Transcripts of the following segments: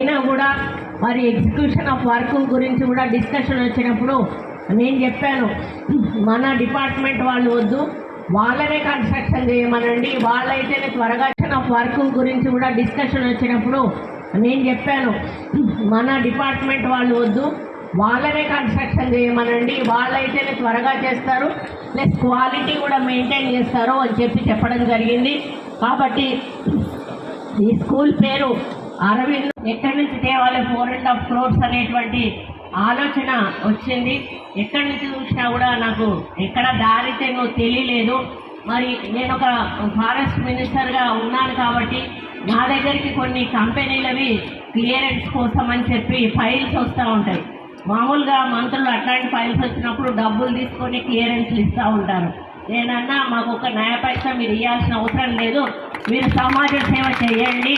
అయినా కూడా మరి ఎగ్జిక్యూషన్ ఆఫ్ వర్క్ గురించి కూడా డిస్కషన్ వచ్చినప్పుడు నేను చెప్పాను మన డిపార్ట్మెంట్ వాళ్ళు వద్దు వాళ్ళనే కన్స్ట్రక్షన్ చేయమనండి వాళ్ళైతేనే త్వరగా ఆఫ్ వర్క్ గురించి కూడా డిస్కషన్ వచ్చినప్పుడు నేను చెప్పాను మన డిపార్ట్మెంట్ వాళ్ళు వద్దు వాళ్ళనే కన్స్ట్రక్షన్ చేయమనండి వాళ్ళైతేనే త్వరగా చేస్తారు ప్లస్ క్వాలిటీ కూడా మెయింటైన్ చేస్తారు అని చెప్పి చెప్పడం జరిగింది. కాబట్టి ఈ స్కూల్ పేరు అరవింద్ ఎక్కడి నుంచి తేవాలి ఫోర్ అండ్ హాఫ్ క్రోర్స్ అనేటువంటి ఆలోచన వచ్చింది. ఎక్కడి నుంచి చూసినా కూడా నాకు ఎక్కడ దారితే నువ్వు తెలియలేదు. మరి నేను ఒక ఫారెస్ట్ మినిస్టర్గా ఉన్నాను కాబట్టి నా దగ్గరికి కొన్ని కంపెనీలవి క్లియరెన్స్ కోసం అని చెప్పి ఫైల్స్ వస్తూ ఉంటాయి. మామూలుగా మంత్రులు అట్లాంటి ఫైల్స్ వచ్చినప్పుడు డబ్బులు తీసుకొని క్లియరెన్స్లు ఇస్తూ ఉంటారు. నేనన్నా మాకు ఒక న్యాయ పైసా మీరు ఇవ్వాల్సిన అవసరం లేదు. మీరు సమాజ సేవ చేయండి.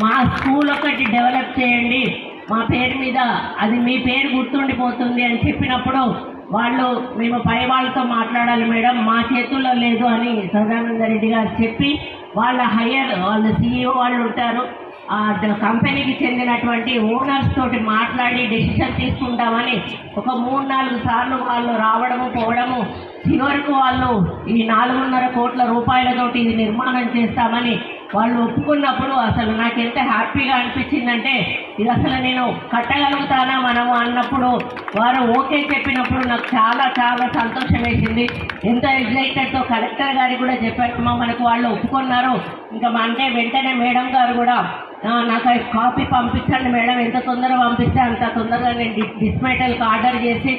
మా స్కూల్ ఒకటి డెవలప్ చేయండి. మా పేరు మీద అది మీ పేరు గుర్తుండిపోతుంది అని చెప్పినప్పుడు వాళ్ళు మేము పై వాళ్ళతో మాట్లాడాలి మేడం మా చేతుల్లో లేదు అని సదానంద రెడ్డి గారు చెప్పి వాళ్ళ హయ్యర్ వాళ్ళ సీఈఓ వాళ్ళు ఉంటారు. ఆ కంపెనీకి చెందినటువంటి ఓనర్స్ తోటి మాట్లాడి డెసిషన్ తీసుకుంటామని ఒక మూడు నాలుగు సార్లు వాళ్ళు రావడము పోవడము చివరకు వాళ్ళు ఈ నాలుగున్నర కోట్ల రూపాయలతోటి ఇది నిర్మాణం చేస్తామని వాళ్ళు ఒప్పుకున్నప్పుడు అసలు నాకు ఎంత హ్యాపీగా అనిపించిందంటే ఇది అసలు నేను కట్టగలుగుతానా మనము అన్నప్పుడు వారు ఓకే చెప్పినప్పుడు నాకు చాలా చాలా సంతోషం వేసింది ఎంత ఎగ్జైటెడ్తో కలెక్టర్ గారికి కూడా చెప్పారు మనకు వాళ్ళు ఒప్పుకున్నారు. ఇంకా మా అంటే వెంటనే మేడం గారు కూడా నాకు కాపీ పంపించండి మేడం ఎంత తొందరగా పంపిస్తే అంత తొందరగా నేను డిస్మెటల్కి ఆర్డర్ చేసి